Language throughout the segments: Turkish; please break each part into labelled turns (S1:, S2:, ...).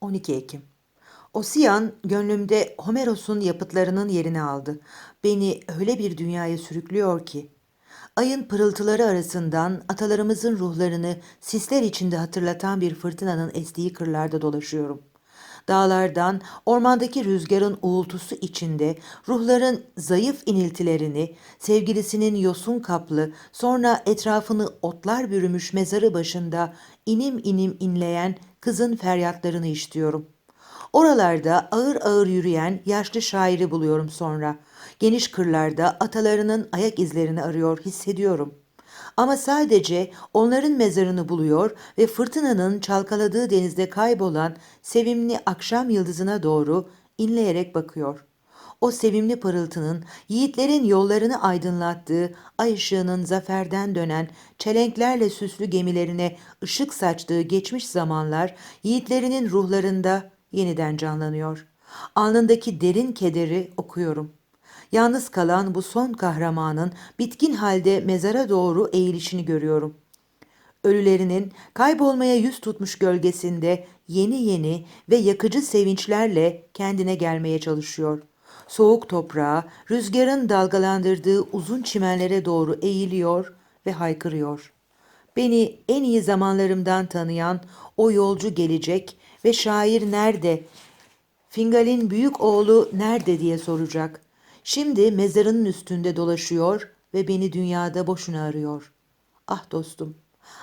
S1: 12 Ekim Osiyan gönlümde Homeros'un yapıtlarının yerini aldı. Beni öyle bir dünyaya sürüklüyor ki. Ayın pırıltıları arasından atalarımızın ruhlarını sisler içinde hatırlatan bir fırtınanın estiği kırlarda dolaşıyorum. Dağlardan, ormandaki rüzgarın uğultusu içinde ruhların zayıf iniltilerini, sevgilisinin yosun kaplı, sonra etrafını otlar bürümüş mezarı başında inim inim inleyen kızın feryatlarını işitiyorum. Oralarda ağır ağır yürüyen yaşlı şairi buluyorum sonra. Geniş kırlarda atalarının ayak izlerini arıyor, hissediyorum. Ama sadece onların mezarını buluyor ve fırtınanın çalkaladığı denizde kaybolan sevimli akşam yıldızına doğru inleyerek bakıyor. O sevimli parıltının yiğitlerin yollarını aydınlattığı ay ışığının zaferden dönen çelenklerle süslü gemilerine ışık saçtığı geçmiş zamanlar yiğitlerinin ruhlarında yeniden canlanıyor. Alnındaki derin kederi okuyorum. Yalnız kalan bu son kahramanın bitkin halde mezara doğru eğilişini görüyorum. Ölülerinin kaybolmaya yüz tutmuş gölgesinde yeni yeni ve yakıcı sevinçlerle kendine gelmeye çalışıyor. Soğuk toprağa, rüzgarın dalgalandırdığı uzun çimenlere doğru eğiliyor ve haykırıyor. Beni en iyi zamanlarımdan tanıyan o yolcu gelecek ve şair nerede? Fingal'in büyük oğlu nerede diye soracak. Şimdi mezarının üstünde dolaşıyor ve beni dünyada boşuna arıyor. Ah dostum,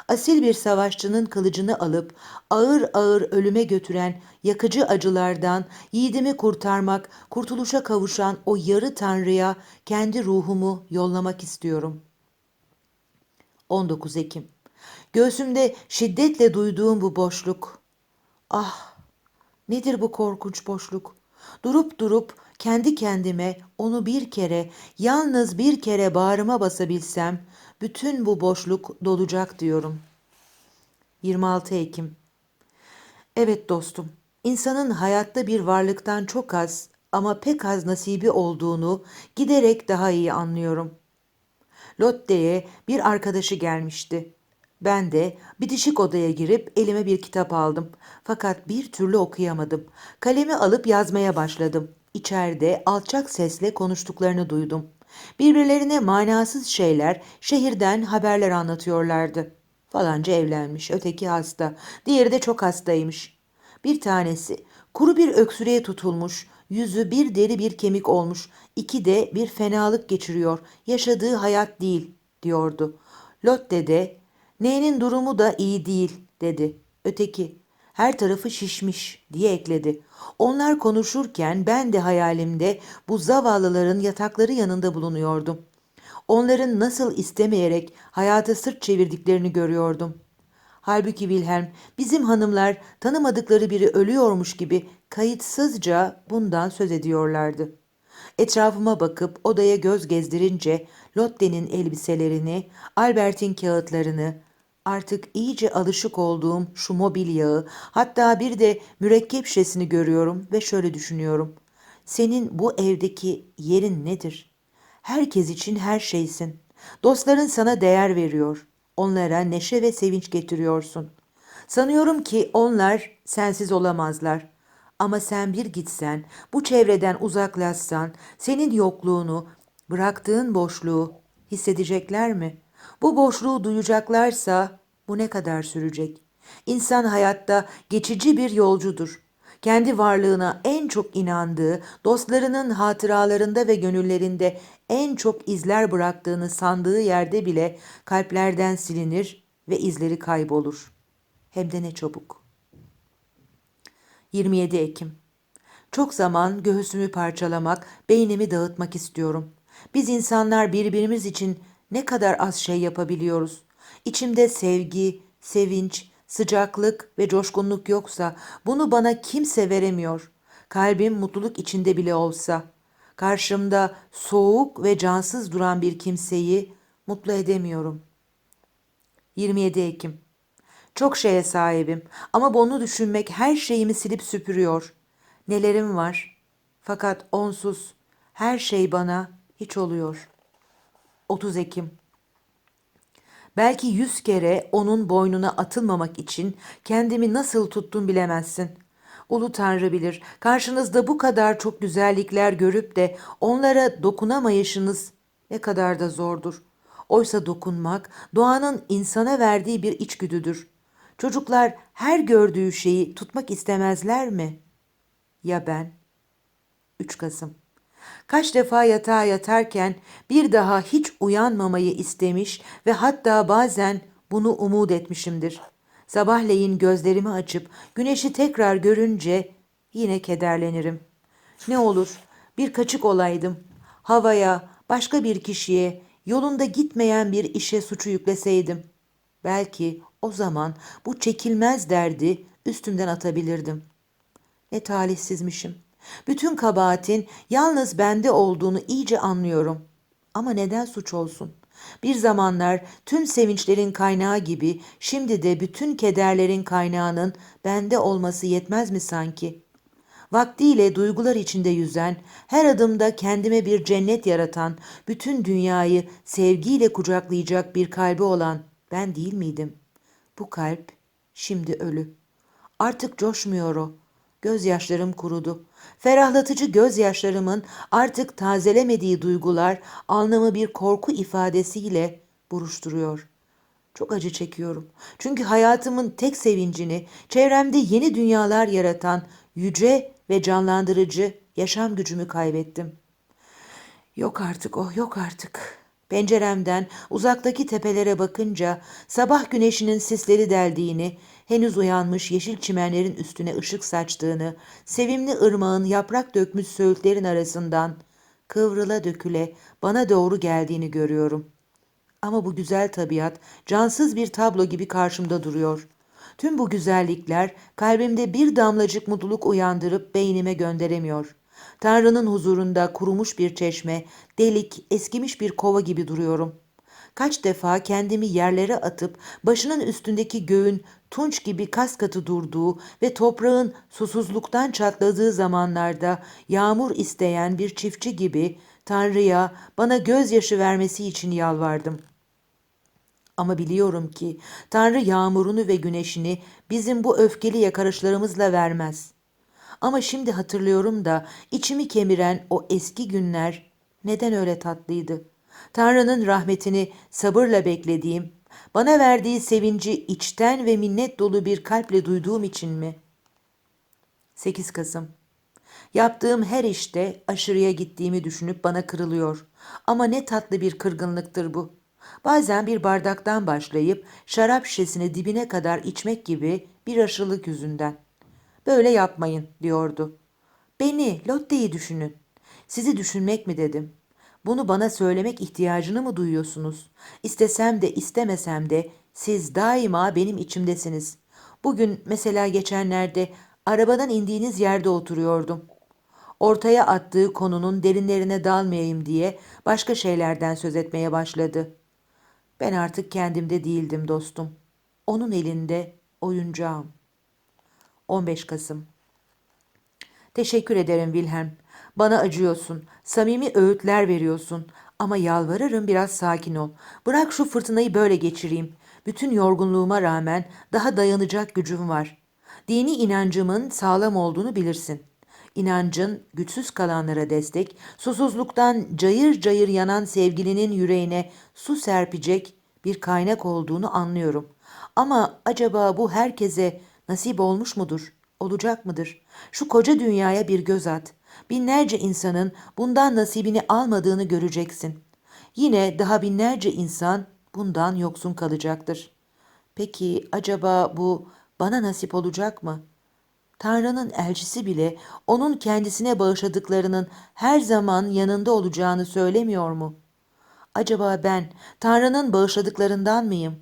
S1: asil bir savaşçının kılıcını alıp ağır ağır ölüme götüren yakıcı acılardan yiğidimi kurtarmak, kurtuluşa kavuşan o yarı tanrıya kendi ruhumu yollamak istiyorum. 19 Ekim Göğsümde şiddetle duyduğum bu boşluk. Ah, nedir bu korkunç boşluk? Durup durup kendi kendime onu bir kere, yalnız bir kere bağrıma basabilsem, bütün bu boşluk dolacak diyorum. 26 Ekim Evet dostum, insanın hayatta bir varlıktan çok az ama pek az nasibi olduğunu giderek daha iyi anlıyorum. Lotte'ye bir arkadaşı gelmişti. Ben de bitişik odaya girip elime bir kitap aldım. Fakat bir türlü okuyamadım. Kalemi alıp yazmaya başladım. İçeride alçak sesle konuştuklarını duydum. Birbirlerine manasız şeyler, şehirden haberler anlatıyorlardı. Falanca evlenmiş, öteki hasta, diğeri de çok hastaymış. Bir tanesi kuru bir öksürüğe tutulmuş, yüzü bir deri bir kemik olmuş, iki de bir fenalık geçiriyor, yaşadığı hayat değil, diyordu. Lotte de, neyinin durumu da iyi değil, dedi. Öteki, her tarafı şişmiş, diye ekledi. Onlar konuşurken ben de hayalimde bu zavallıların yatakları yanında bulunuyordum. Onların nasıl istemeyerek hayata sırt çevirdiklerini görüyordum. Halbuki Wilhelm bizim hanımlar tanımadıkları biri ölüyormuş gibi kayıtsızca bundan söz ediyorlardı. Etrafıma bakıp odaya göz gezdirince Lotte'nin elbiselerini, Albert'in kağıtlarını, artık iyice alışık olduğum şu mobilyağı, hatta bir de mürekkep şişesini görüyorum ve şöyle düşünüyorum. Senin bu evdeki yerin nedir? Herkes için her şeysin. Dostların sana değer veriyor. Onlara neşe ve sevinç getiriyorsun. Sanıyorum ki onlar sensiz olamazlar. Ama sen bir gitsen, bu çevreden uzaklaşsan, senin yokluğunu, bıraktığın boşluğu hissedecekler mi? Bu boşluğu duyacaklarsa bu ne kadar sürecek? İnsan hayatta geçici bir yolcudur. Kendi varlığına en çok inandığı, dostlarının hatıralarında ve gönüllerinde en çok izler bıraktığını sandığı yerde bile kalplerden silinir ve izleri kaybolur. Hem de ne çabuk. 27 Ekim Çok zaman göğsümü parçalamak, beynimi dağıtmak istiyorum. Biz insanlar birbirimiz için ne kadar az şey yapabiliyoruz. İçimde sevgi, sevinç, sıcaklık ve coşkunluk yoksa bunu bana kimse veremiyor. Kalbim mutluluk içinde bile olsa. Karşımda soğuk ve cansız duran bir kimseyi mutlu edemiyorum. 27 Ekim Çok şeye sahibim ama bunu düşünmek her şeyimi silip süpürüyor. Nelerim var fakat onsuz her şey bana hiç oluyor. 30 Ekim Belki yüz kere onun boynuna atılmamak için kendimi nasıl tuttum bilemezsin. Ulu Tanrı bilir, karşınızda bu kadar çok güzellikler görüp de onlara dokunamayışınız ne kadar da zordur. Oysa dokunmak doğanın insana verdiği bir içgüdüdür. Çocuklar her gördüğü şeyi tutmak istemezler mi? Ya ben? 3 Kasım Kaç defa yatağa yatarken bir daha hiç uyanmamayı istemiş ve hatta bazen bunu umut etmişimdir. Sabahleyin gözlerimi açıp güneşi tekrar görünce yine kederlenirim. Ne olur bir kaçık olaydım. Havaya, başka bir kişiye, yolunda gitmeyen bir işe suçu yükleseydim. Belki o zaman bu çekilmez derdi üstümden atabilirdim. Ne talihsizmişim. Bütün kabahatin yalnız bende olduğunu iyice anlıyorum. Ama neden suç olsun? Bir zamanlar tüm sevinçlerin kaynağı gibi şimdi de bütün kederlerin kaynağının bende olması yetmez mi sanki? Vaktiyle duygular içinde yüzen, her adımda kendime bir cennet yaratan, bütün dünyayı sevgiyle kucaklayacak bir kalbi olan ben değil miydim? Bu kalp şimdi ölü. Artık coşmuyor o. Gözyaşlarım kurudu. Ferahlatıcı gözyaşlarımın artık tazelemediği duygular alnımı bir korku ifadesiyle buruşturuyor. Çok acı çekiyorum. Çünkü hayatımın tek sevincini çevremde yeni dünyalar yaratan yüce ve canlandırıcı yaşam gücümü kaybettim. Yok artık o, yok artık. Penceremden uzaktaki tepelere bakınca sabah güneşinin sisleri deldiğini, henüz uyanmış yeşil çimenlerin üstüne ışık saçtığını, sevimli ırmağın yaprak dökmüş söğütlerin arasından kıvrıla döküle bana doğru geldiğini görüyorum. Ama bu güzel tabiat cansız bir tablo gibi karşımda duruyor. Tüm bu güzellikler kalbimde bir damlacık mutluluk uyandırıp beynime gönderemiyor. Tanrı'nın huzurunda kurumuş bir çeşme, delik, eskimiş bir kova gibi duruyorum. Kaç defa kendimi yerlere atıp başının üstündeki göğün tunç gibi kas katı durduğu ve toprağın susuzluktan çatladığı zamanlarda yağmur isteyen bir çiftçi gibi Tanrı'ya bana gözyaşı vermesi için yalvardım. Ama biliyorum ki Tanrı yağmurunu ve güneşini bizim bu öfkeli yakarışlarımızla vermez. Ama şimdi hatırlıyorum da içimi kemiren o eski günler neden öyle tatlıydı? Tanrı'nın rahmetini sabırla beklediğim, bana verdiği sevinci içten ve minnet dolu bir kalple duyduğum için mi? 8 Kasım Yaptığım her işte aşırıya gittiğimi düşünüp bana kırılıyor. Ama ne tatlı bir kırgınlıktır bu. Bazen bir bardaktan başlayıp şarap şişesini dibine kadar içmek gibi bir aşırılık yüzünden. Böyle yapmayın diyordu. Beni, Lotte'yi düşünün. Sizi düşünmek mi dedim. Bunu bana söylemek ihtiyacını mı duyuyorsunuz? İstesem de istemesem de siz daima benim içimdesiniz. Bugün mesela geçenlerde arabadan indiğiniz yerde oturuyordum. Ortaya attığı konunun derinlerine dalmayayım diye başka şeylerden söz etmeye başladı. Ben artık kendimde değildim dostum. Onun elinde oyuncağım. 15 Kasım Teşekkür ederim Wilhelm. Bana acıyorsun. Samimi öğütler veriyorsun. Ama yalvarırım biraz sakin ol. Bırak şu fırtınayı böyle geçireyim. Bütün yorgunluğuma rağmen daha dayanacak gücüm var. Dini inancımın sağlam olduğunu bilirsin. İnancın güçsüz kalanlara destek, susuzluktan cayır cayır yanan sevgilinin yüreğine su serpecek bir kaynak olduğunu anlıyorum. Ama acaba bu herkese nasip olmuş mudur? Olacak mıdır? Şu koca dünyaya bir göz at. Binlerce insanın bundan nasibini almadığını göreceksin. Yine daha binlerce insan bundan yoksun kalacaktır. Peki acaba bu bana nasip olacak mı? Tanrı'nın elçisi bile onun kendisine bağışladıklarının her zaman yanında olacağını söylemiyor mu? Acaba ben Tanrı'nın bağışladıklarından mıyım?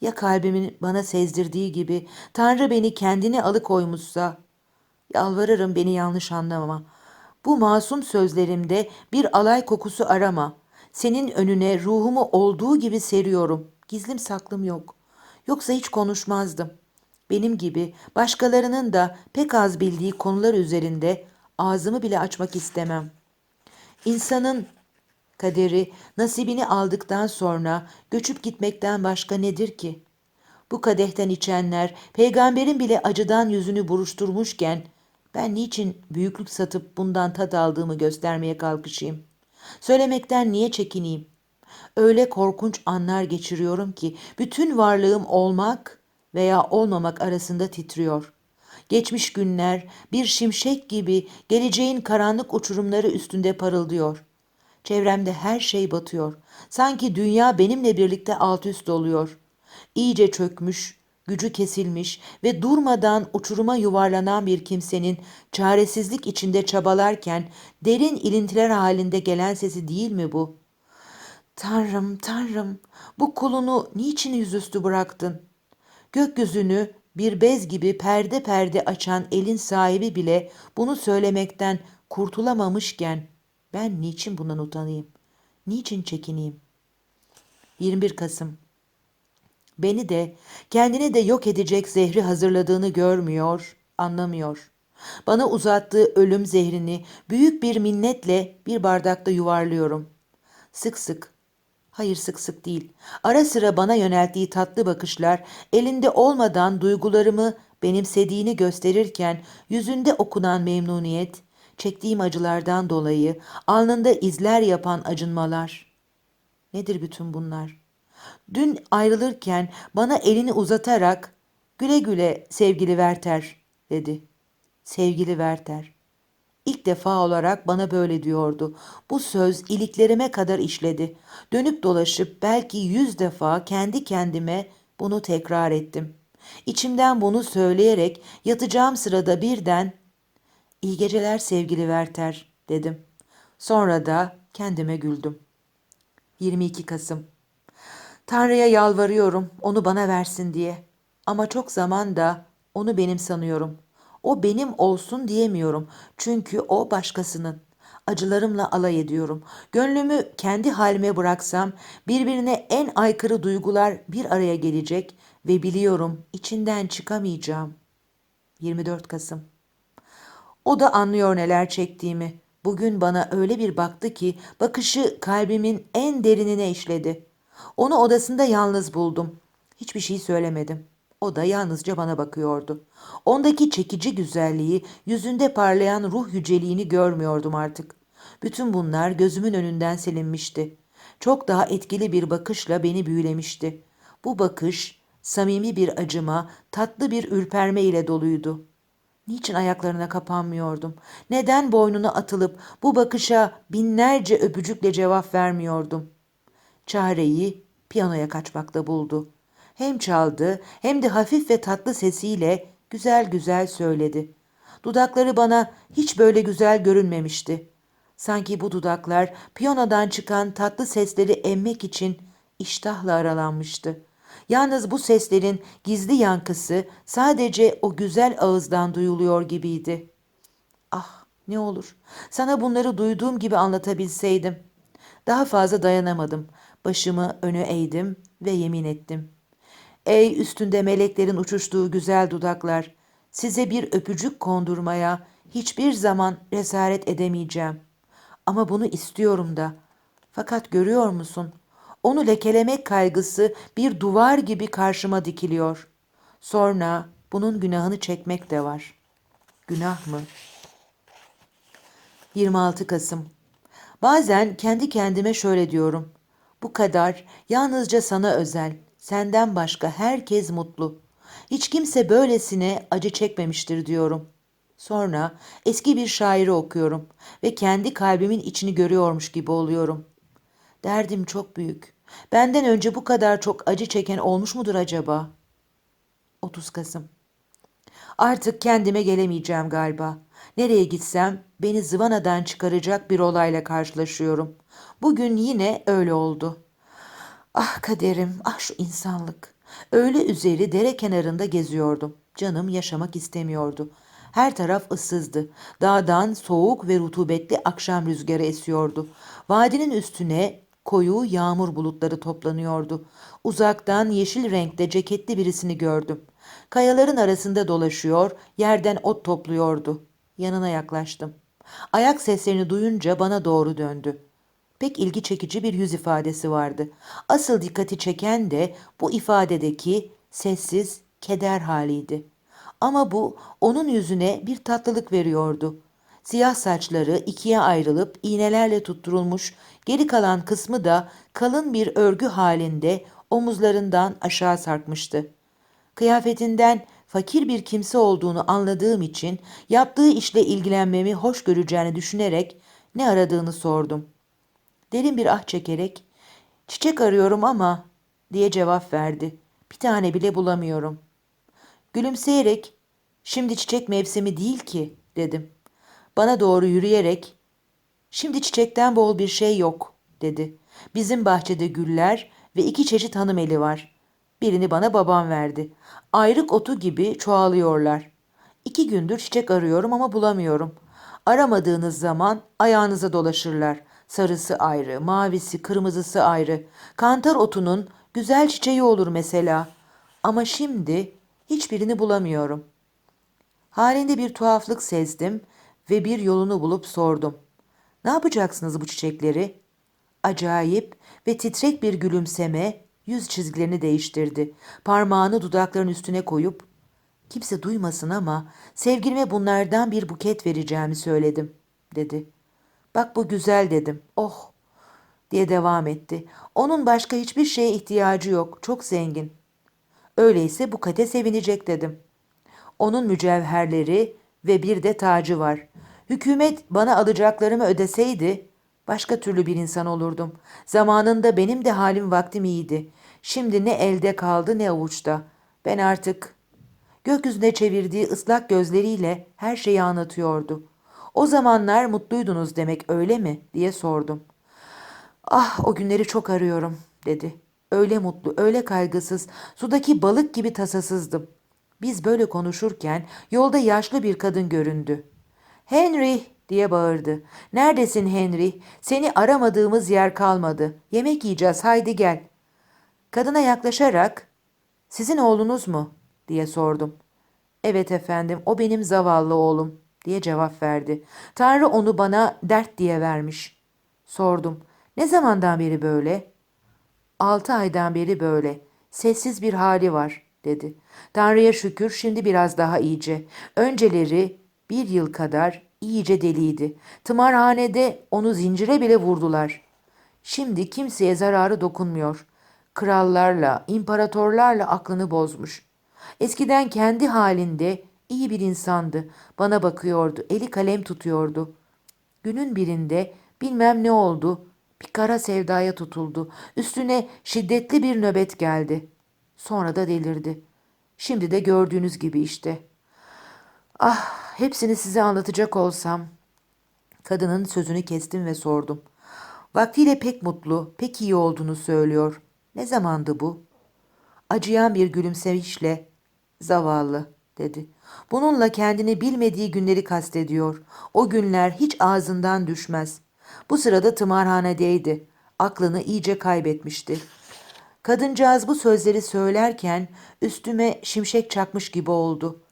S1: Ya kalbimin bana sezdirdiği gibi Tanrı beni kendine alıkoymuşsa? Yalvarırım beni yanlış anlama. Bu masum sözlerimde bir alay kokusu arama. Senin önüne ruhumu olduğu gibi seriyorum. Gizlim saklım yok. Yoksa hiç konuşmazdım. Benim gibi başkalarının da pek az bildiği konular üzerinde ağzımı bile açmak istemem. İnsanın kaderi nasibini aldıktan sonra göçüp gitmekten başka nedir ki? Bu kadehten içenler peygamberin bile acıdan yüzünü buruşturmuşken ben niçin büyüklük satıp bundan tat aldığımı göstermeye kalkışayım? Söylemekten niye çekineyim? Öyle korkunç anlar geçiriyorum ki bütün varlığım olmak veya olmamak arasında titriyor. Geçmiş günler bir şimşek gibi geleceğin karanlık uçurumları üstünde parıldıyor. Çevremde her şey batıyor. Sanki dünya benimle birlikte alt üst oluyor. İyice çökmüş, gücü kesilmiş ve durmadan uçuruma yuvarlanan bir kimsenin çaresizlik içinde çabalarken derin ilintiler halinde gelen sesi değil mi bu? Tanrım, Tanrım, bu kulunu niçin yüzüstü bıraktın? Gökyüzünü bir bez gibi perde perde açan elin sahibi bile bunu söylemekten kurtulamamışken ben niçin bundan utanayım? Niçin çekineyim? 21 Kasım Beni de kendini de yok edecek zehri hazırladığını görmüyor, anlamıyor. Bana uzattığı ölüm zehrini büyük bir minnetle bir bardakta yuvarlıyorum. Sık sık, hayır sık sık değil, ara sıra bana yönelttiği tatlı bakışlar elinde olmadan duygularımı benimsediğini gösterirken yüzünde okunan memnuniyet, çektiğim acılardan dolayı alnında izler yapan acınmalar. Nedir bütün bunlar? Dün ayrılırken bana elini uzatarak güle güle sevgili Werther dedi. Sevgili Werther. İlk defa olarak bana böyle diyordu. Bu söz iliklerime kadar işledi. Dönüp dolaşıp belki yüz defa kendi kendime bunu tekrar ettim. İçimden bunu söyleyerek yatacağım sırada birden İyi geceler sevgili Werther dedim. Sonra da kendime güldüm. 22 Kasım Tanrı'ya yalvarıyorum onu bana versin diye. Ama çok zaman da onu benim sanıyorum. O benim olsun diyemiyorum. Çünkü o başkasının. Acılarımla alay ediyorum. Gönlümü kendi halime bıraksam birbirine en aykırı duygular bir araya gelecek ve biliyorum içinden çıkamayacağım. 24 Kasım O da anlıyor neler çektiğimi. Bugün bana öyle bir baktı ki bakışı kalbimin en derinine işledi. Onu odasında yalnız buldum. Hiçbir şey söylemedim. O da yalnızca bana bakıyordu. Ondaki çekici güzelliği, yüzünde parlayan ruh yüceliğini görmüyordum artık. Bütün bunlar gözümün önünden silinmişti. Çok daha etkili bir bakışla beni büyülemişti. Bu bakış samimi bir acıma, tatlı bir ürperme ile doluydu. Niçin ayaklarına kapanmıyordum? Neden boynuna atılıp bu bakışa binlerce öpücükle cevap vermiyordum? Çareyi piyanoya kaçmakta buldu. Hem çaldı hem de hafif ve tatlı sesiyle güzel güzel söyledi. Dudakları bana hiç böyle güzel görünmemişti. Sanki bu dudaklar piyanodan çıkan tatlı sesleri emmek için iştahla aralanmıştı. Yalnız bu seslerin gizli yankısı sadece o güzel ağızdan duyuluyor gibiydi. Ah ne olur sana bunları duyduğum gibi anlatabilseydim. Daha fazla dayanamadım. Başımı öne eğdim ve yemin ettim. Ey üstünde meleklerin uçuştuğu güzel dudaklar, size bir öpücük kondurmaya hiçbir zaman resaret edemeyeceğim. Ama bunu istiyorum da. Fakat görüyor musun? Onu lekelemek kaygısı bir duvar gibi karşıma dikiliyor. Sonra bunun günahını çekmek de var. Günah mı? 26 Kasım Bazen kendi kendime şöyle diyorum. Bu kadar yalnızca sana özel. Senden başka herkes mutlu. Hiç kimse böylesine acı çekmemiştir diyorum. Sonra eski bir şairi okuyorum ve kendi kalbimin içini görüyormuş gibi oluyorum. Derdim çok büyük. Benden önce bu kadar çok acı çeken olmuş mudur acaba? 30 Kasım Artık kendime gelemeyeceğim galiba. Nereye gitsem beni zıvanadan çıkaracak bir olayla karşılaşıyorum. Bugün yine öyle oldu. Ah kaderim, ah şu insanlık. Öğle üzeri dere kenarında geziyordum. Canım yaşamak istemiyordu. Her taraf ıssızdı. Dağdan soğuk ve rutubetli akşam rüzgarı esiyordu. Vadinin üstüne koyu yağmur bulutları toplanıyordu. Uzaktan yeşil renkte ceketli birisini gördüm. Kayaların arasında dolaşıyor, yerden ot topluyordu. Yanına yaklaştım. Ayak seslerini duyunca bana doğru döndü. Pek ilgi çekici bir yüz ifadesi vardı. Asıl dikkati çeken de bu ifadedeki sessiz, keder haliydi. Ama bu onun yüzüne bir tatlılık veriyordu. Siyah saçları ikiye ayrılıp iğnelerle tutturulmuş, geri kalan kısmı da kalın bir örgü halinde omuzlarından aşağı sarkmıştı. Kıyafetinden fakir bir kimse olduğunu anladığım için yaptığı işle ilgilenmemi hoş göreceğini düşünerek ne aradığını sordum. Derin bir ah çekerek çiçek arıyorum ama diye cevap verdi. Bir tane bile bulamıyorum. Gülümseyerek şimdi çiçek mevsimi değil ki dedim. Bana doğru yürüyerek şimdi çiçekten bol bir şey yok dedi. Bizim bahçede güller ve iki çeşit hanım eli var. Birini bana babam verdi. Ayrık otu gibi çoğalıyorlar. İki gündür çiçek arıyorum ama bulamıyorum. Aramadığınız zaman ayağınıza dolaşırlar. Sarısı ayrı, mavisi, kırmızısı ayrı. Kantar otunun güzel çiçeği olur mesela. Ama şimdi hiçbirini bulamıyorum. Halinde bir tuhaflık sezdim ve bir yolunu bulup sordum. Ne yapacaksınız bu çiçekleri? Acayip ve titrek bir gülümseme yüz çizgilerini değiştirdi. Parmağını dudakların üstüne koyup kimse duymasın ama sevgilime bunlardan bir buket vereceğimi söyledim dedi. Bak bu güzel dedim. Oh diye devam etti. Onun başka hiçbir şeye ihtiyacı yok. Çok zengin. Öyleyse Bukat'e sevinecek dedim. Onun mücevherleri ve bir de tacı var. Hükümet bana alacaklarımı ödeseydi başka türlü bir insan olurdum. Zamanında benim de halim vaktim iyiydi. Şimdi ne elde kaldı ne avuçta. Ben artık gökyüzüne çevirdiği ıslak gözleriyle her şeyi anlatıyordu. O zamanlar mutluydunuz demek öyle mi diye sordum. Ah o günleri çok arıyorum dedi. Öyle mutlu, öyle kaygısız, sudaki balık gibi tasasızdım. Biz böyle konuşurken yolda yaşlı bir kadın göründü. Henry diye bağırdı. Neredesin Henry? Seni aramadığımız yer kalmadı. Yemek yiyeceğiz haydi gel. Kadına yaklaşarak sizin oğlunuz mu? diye sordum. Evet efendim o benim zavallı oğlum diye cevap verdi. Tanrı onu bana dert diye vermiş. Sordum. Ne zamandan beri böyle? Altı aydan beri böyle. Sessiz bir hali var dedi. Tanrı'ya şükür şimdi biraz daha iyice. Önceleri bir yıl kadar iyice deliydi. Tımarhanede onu zincire bile vurdular. Şimdi kimseye zararı dokunmuyor. Krallarla, imparatorlarla aklını bozmuş. Eskiden kendi halinde iyi bir insandı. Bana bakıyordu, eli kalem tutuyordu. Günün birinde bilmem ne oldu. Bir kara sevdaya tutuldu. Üstüne şiddetli bir nöbet geldi. Sonra da delirdi. Şimdi de gördüğünüz gibi işte. Ah, hepsini size anlatacak olsam. Kadının sözünü kestim ve sordum. Vaktiyle pek mutlu, pek iyi olduğunu söylüyor. Ne zamandı bu? Acıyan bir gülümseyişle zavallı dedi. Bununla kendini bilmediği günleri kastediyor. O günler hiç ağzından düşmez. Bu sırada tımarhanedeydi. Aklını iyice kaybetmişti. Kadıncağız bu sözleri söylerken üstüme şimşek çakmış gibi oldu.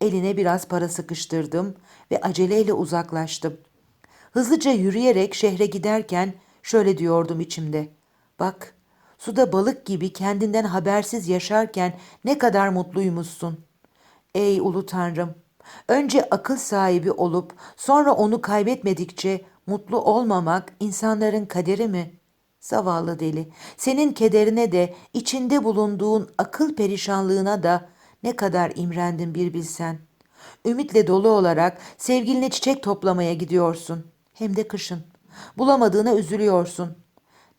S1: Eline biraz para sıkıştırdım ve aceleyle uzaklaştım. Hızlıca yürüyerek şehre giderken şöyle diyordum içimde. Bak, suda balık gibi kendinden habersiz yaşarken ne kadar mutluymuşsun. Ey ulu tanrım, önce akıl sahibi olup sonra onu kaybetmedikçe mutlu olmamak insanların kaderi mi? Zavallı deli, senin kederine de içinde bulunduğun akıl perişanlığına da ne kadar imrendim bir bilsen. Ümitle dolu olarak sevgiline çiçek toplamaya gidiyorsun. Hem de kışın. Bulamadığına üzülüyorsun.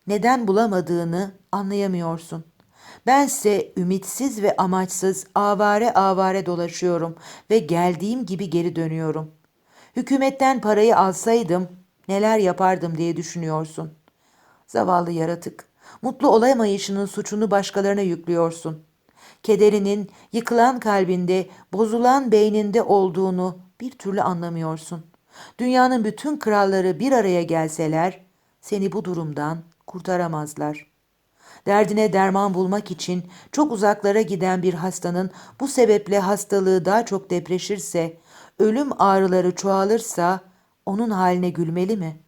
S1: Neden bulamadığını anlayamıyorsun. Bense ümitsiz ve amaçsız avare avare dolaşıyorum ve geldiğim gibi geri dönüyorum. Hükümetten parayı alsaydım neler yapardım diye düşünüyorsun. Zavallı yaratık, mutlu olamayışının suçunu başkalarına yüklüyorsun. Kederinin yıkılan kalbinde, bozulan beyninde olduğunu bir türlü anlamıyorsun. Dünyanın bütün kralları bir araya gelseler seni bu durumdan kurtaramazlar. Derdine derman bulmak için çok uzaklara giden bir hastanın bu sebeple hastalığı daha çok depreşirse, ölüm ağrıları çoğalırsa onun haline gülmeli mi?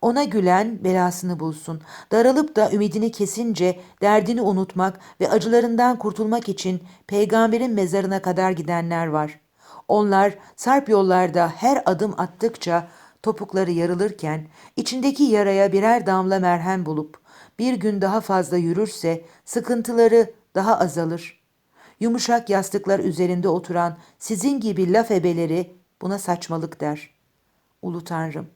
S1: Ona gülen belasını bulsun. Daralıp da ümidini kesince derdini unutmak ve acılarından kurtulmak için peygamberin mezarına kadar gidenler var. Onlar sarp yollarda her adım attıkça topukları yarılırken içindeki yaraya birer damla merhem bulup bir gün daha fazla yürürse sıkıntıları daha azalır. Yumuşak yastıklar üzerinde oturan sizin gibi laf ebeleri buna saçmalık der. Ulu Tanrım,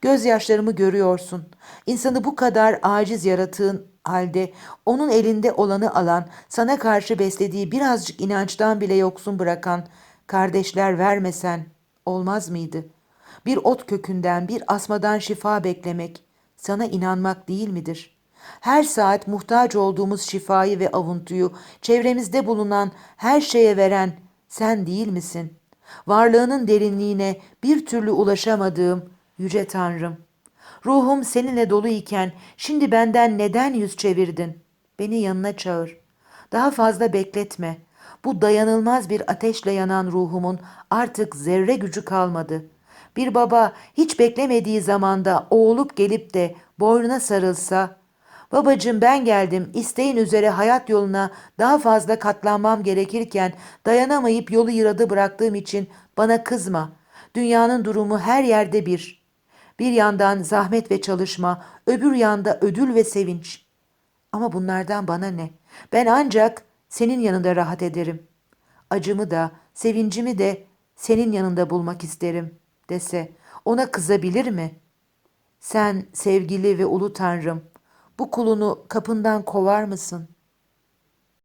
S1: gözyaşlarımı görüyorsun. İnsanı bu kadar aciz yaratığın halde onun elinde olanı alan, sana karşı beslediği birazcık inançtan bile yoksun bırakan kardeşler vermesen olmaz mıydı? Bir ot kökünden, bir asmadan şifa beklemek sana inanmak değil midir? Her saat muhtaç olduğumuz şifayı ve avuntuyu çevremizde bulunan her şeye veren sen değil misin? Varlığının derinliğine bir türlü ulaşamadığım yüce Tanrım. Ruhum seninle dolu iken şimdi benden neden yüz çevirdin? Beni yanına çağır. Daha fazla bekletme. Bu dayanılmaz bir ateşle yanan ruhumun artık zerre gücü kalmadı. Bir baba hiç beklemediği zamanda oğulup gelip de boynuna sarılsa, Babacığım ben geldim. İsteğin üzere hayat yoluna daha fazla katlanmam gerekirken dayanamayıp yolu yıradı bıraktığım için bana kızma. Dünyanın durumu her yerde bir. Bir yandan zahmet ve çalışma, öbür yanda ödül ve sevinç. Ama bunlardan bana ne? Ben ancak senin yanında rahat ederim. Acımı da, sevincimi de senin yanında bulmak isterim dese ona kızabilir mi? Sen sevgili ve ulu Tanrım, bu kulunu kapından kovar mısın?